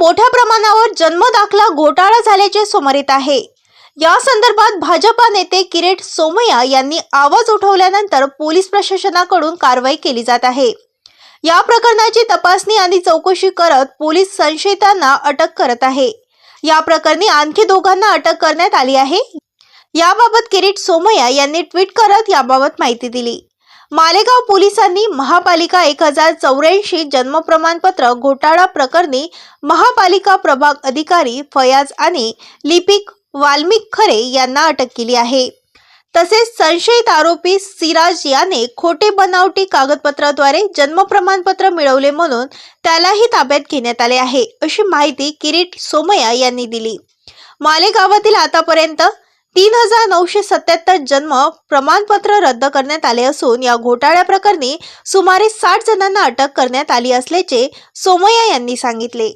मोठ्या प्रमाणावर जन्म दाखला घोटाळा झाल्याचे समोर येत आहे. या संदर्भात भाजपा नेते किरीट सोमय्या यांनी आवाज उठवल्यानंतर पोलीस प्रशासनाकडून कारवाई केली जात आहे. या प्रकरणाची तपासणी आणि चौकशी करत पोलीस संशयितांना अटक करत आहे. या प्रकरणी आणखी दोघांना अटक करण्यात आली आहे. याबाबत किरीट सोमय्या यांनी ट्विट करत याबाबत माहिती दिली. मालेगाव पोलिसांनी महापालिका एक हजार चौऱ्याऐंशी जन्म प्रमाणपत्र घोटाळा प्रकरणी महापालिका प्रभाग अधिकारी फयाज आणि लिपिक वाल्मिक खरे यांना अटक केली आहे. तसेच संशयित आरोपी सिराज याने खोटे बनावटी कागदपत्राद्वारे जन्म प्रमाणपत्र मिळवले म्हणून त्यालाही ताब्यात घेण्यात आले आहे अशी माहिती किरीट सोमय्या यांनी दिली. मालेगावातील आतापर्यंत तीन हजार नऊशे सत्याहत्तर जन्म प्रमाणपत्र रद्द करण्यात आले असून या घोटाळ्या प्रकरणी सुमारे साठ जणांना अटक करण्यात आली असल्याचे सोमय्या यांनी सांगितले.